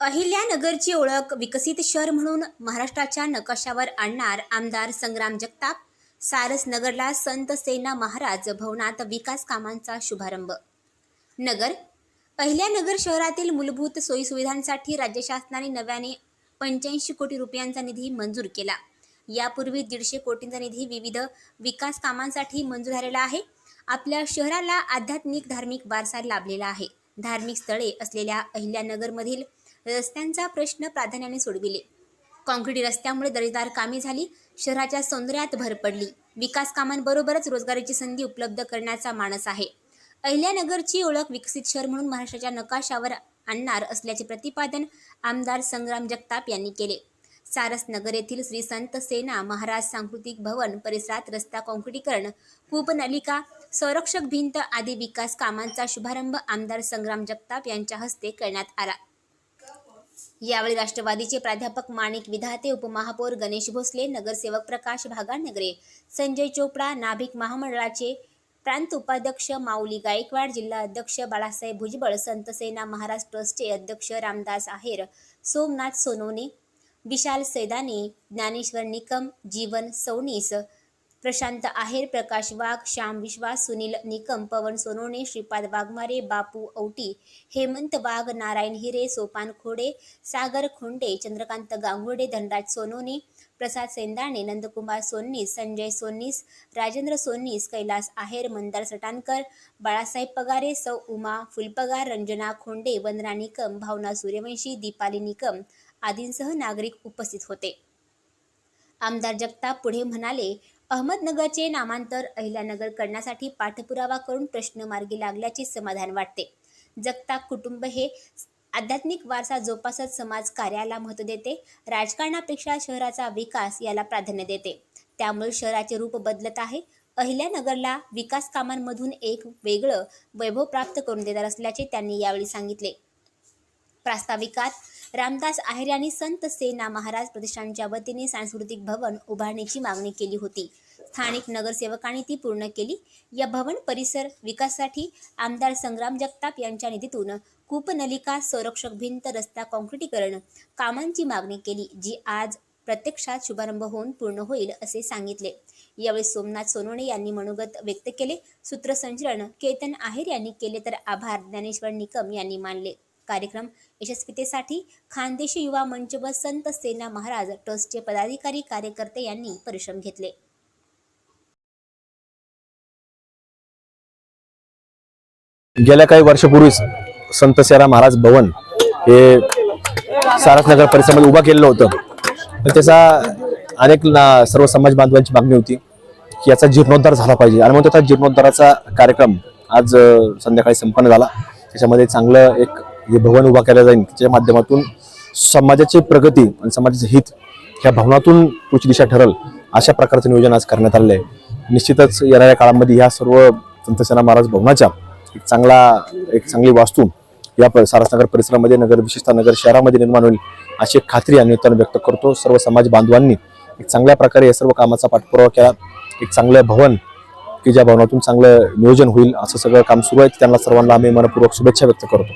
अहिल्यानगरची ओळख विकसित शहर म्हणून महाराष्ट्राच्या नकाशावर आणणार आमदार संग्राम जगताप. सारस नगरला संत सेना महाराज भवनात विकास कामांचा शुभारंभ. नगर अहिल्यानगर शहरातील मूलभूत सोयीसुविधांसाठी राज्य शासनाने नव्याने पंच्याऐंशी कोटी रुपयांचा निधी मंजूर केला. यापूर्वी दीडशे कोटींचा निधी विविध विकास कामांसाठी मंजूर झालेला आहे. आपल्या शहराला आध्यात्मिक धार्मिक वारसा लाभलेला आहे. धार्मिक स्थळे असलेल्या अहिल्यानगरमधील रस्त्यांचा प्रश्न प्राधान्याने सोडविले. काँक्रीट रस्त्यामुळे दर्जेदार कामे झाली शहराच्या सौंदर्यात भर पडली. विकास कामांबरोबरच रोजगाराची संधी उपलब्ध करण्याचा मानस आहे. अहिल्यानगरची ओळख विकसित शहर म्हणून महाराष्ट्राच्या नकाशावर आणणार असल्याचे प्रतिपादन आमदार संग्राम जगताप यांनी केले. सारस नगर येथील श्री संत सेना महाराज सांस्कृतिक भवन परिसरात रस्ता काँक्रिटीकरण कूपनलिका संरक्षक भिंत आदी विकास कामांचा शुभारंभ आमदार संग्राम जगताप यांच्या हस्ते करण्यात आला. यावेळी राष्ट्रवादीचे प्राध्यापक माणिक विधाते उपमहापौर गणेश भोसले नगरसेवक प्रकाश भागानगरे संजय चोपडा नाभिक महामंडळाचे प्रांत उपाध्यक्ष माऊली गायकवाड जिल्हा अध्यक्ष बाळासाहेब भुजबळ संतसेना महाराज ट्रस्टचे अध्यक्ष रामदास आहेर सोमनाथ सोनोने विशाल सैदाने ज्ञानेश्वर निकम जीवन सौनीस प्रशांत आहेर प्रकाश वाघ श्याम विश्वास सुनील निकम पवन सोनवणे श्रीपाद वाघमारे बापू औटी हेमंत वाघ नारायण हिरे सोपान खोडे सागर खोंडे चंद्रकांत गांगुडे धनराज सोनवणे प्रसाद सेंदाणे नंदकुमार सोन्नीस संजय सोन्नीस राजेंद्र सोन्नीस कैलास आहेर मंदार सटाणकर बाळासाहेब पगारे सौ उमा फुलपगार रंजना खोंडे वंदना निकम भावना सूर्यवंशी दीपाली निकम आदींसह नागरिक उपस्थित होते. आमदार जगताप पुढे म्हणाले अहमदनगरचे नामांतर अहिल्यानगर करण्यासाठी पाठपुरावा करून प्रश्न मार्गी लागल्याचे समाधान वाटते. जगताप कुटुंब हे आध्यात्मिक वारसा जोपासत समाज कार्याला महत्त्व देते. राजकारणापेक्षा शहराचा विकास याला प्राधान्य देते. त्यामुळे शहराचे रूप बदलत आहे. अहिल्यानगरला विकास कामांमधून एक वेगळं वैभव प्राप्त करून देणार असल्याचे त्यांनी यावेळी सांगितले. प्रास्ताविकात रामदास आहेर यांनी संत सेना महाराज प्रतिष्ठानच्या वतीने सांस्कृतिक भवन उभारण्याची मागणी केली होती. स्थानिक नगरसेवकांनी ती पूर्ण केली. या भवन परिसर विकासासाठी आमदार संग्राम जगताप यांच्या निधीतून कूपनलिका संरक्षक भिंत रस्ता काँक्रिटीकरण कामांची मागणी केली जी आज प्रत्यक्षात शुभारंभ होऊन पूर्ण होईल असे सांगितले. यावेळी सोमनाथ सोनवणे यांनी मनोगत व्यक्त केले. सूत्रसंचलन केतन आहेर यांनी केले तर आभार. ज्ञानेश्वर निकम यांनी मानले. कार्यक्रम यशस्वीतेसाठी खानदेशी युवा मंच व संत सेना महाराज ट्रस्टचे पदाधिकारी कार्यकर्ते यांनी परिश्रम घेतले. गेल्या काही वर्षापूर्वीच संत सेरा महाराज भवन हे सारसनगर परिसरामध्ये उभा केलेलं होतं. तर त्याचा अनेक ना- सर्व समाज बांधवांची मागणी होती की याचा जीर्णोद्धार झाला पाहिजे. आणि मग त्याचा जीर्णोद्धाराचा कार्यक्रम आज संध्याकाळी संपन्न झाला. त्याच्यामध्ये चांगलं एक हे भवन उभा केलं जाईल. त्याच्या माध्यमातून समाजाची प्रगती आणि समाजाचे हित ह्या भवनातून पुढची दिशा ठरल अशा प्रकारचं नियोजन आज करण्यात आलेलं आहे. निश्चितच येणाऱ्या काळामध्ये ह्या सर्व संतसेना महाराज भवनाच्या एक चांगला एक चांगली वास्तू या सारसनगर परिसरामध्ये नगर विशेषतः नगर शहरामध्ये निर्माण होईल अशी एक खात्री या निमित्तानं व्यक्त करतो. सर्व समाज बांधवांनी एक चांगल्या प्रकारे या सर्व कामाचा पाठपुरावा केला. एक चांगलं भवन की ज्या भवनातून चांगलं नियोजन होईल असं सगळं काम सुरू आहे. त्यांना सर्वांना आम्ही मनपूर्वक शुभेच्छा व्यक्त करतो.